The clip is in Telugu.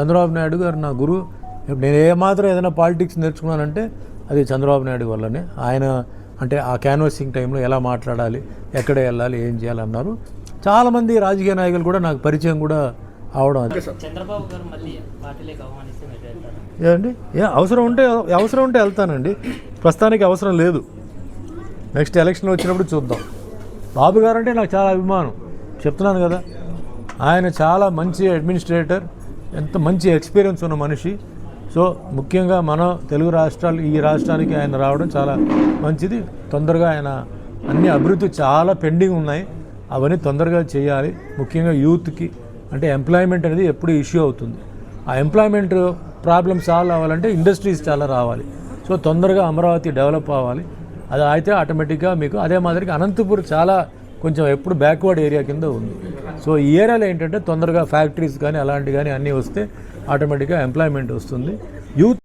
చంద్రబాబు నాయుడు గారు నా గురువు. నేను ఏమాత్రం ఏదైనా పాలిటిక్స్ నేర్చుకున్నానంటే అది చంద్రబాబు నాయుడు వల్లనే. ఆయన అంటే ఆ క్యాన్వాసింగ్ టైంలో ఎలా మాట్లాడాలి ఎక్కడ వెళ్ళాలి ఏం చేయాలన్నారు చాలామంది రాజకీయ నాయకులు కూడా నాకు పరిచయం కూడా అవడం ఏదండి ఏ అవసరం ఉంటే అవసరం ఉంటే వెళ్తానండి. ప్రస్తుతానికి అవసరం లేదు. నెక్స్ట్ ఎలక్షన్ వచ్చినప్పుడు చూద్దాం. బాబు గారు అంటే నాకు చాలా అభిమానం. చెప్తున్నాను కదా. ఆయన చాలా మంచి అడ్మినిస్ట్రేటర్. ఎంత మంచి ఎక్స్పీరియన్స్ ఉన్న మనిషి. సో ముఖ్యంగా మన తెలుగు రాష్ట్రాలు ఈ రాష్ట్రానికి ఆయన రావడం చాలా మంచిది. తొందరగా ఆయన అన్ని అభివృద్ధి చాలా పెండింగ్ ఉన్నాయి. అవన్నీ తొందరగా చేయాలి. ముఖ్యంగా యూత్కి అంటే ఎంప్లాయ్మెంట్ అనేది ఎప్పుడు ఇష్యూ అవుతుంది. ఆ ఎంప్లాయ్మెంట్ ప్రాబ్లం సాల్వ్ అవ్వాలంటే ఇండస్ట్రీస్ చాలా రావాలి. సో తొందరగా అమరావతి డెవలప్ అవ్వాలి. అది అయితే ఆటోమేటిక్గా మీకు అదే మాదిరిగా అనంతపూర్ చాలా కొంచెం ఎప్పుడు బ్యాక్వర్డ్ ఏరియా కింద ఉంది. సో ఈ ఏరియాలో ఏంటంటే తొందరగా ఫ్యాక్టరీస్ కానీ అలాంటివి కానీ అన్నీ వస్తే ఆటోమేటిక్గా ఎంప్లాయ్మెంట్ వస్తుంది. యూత్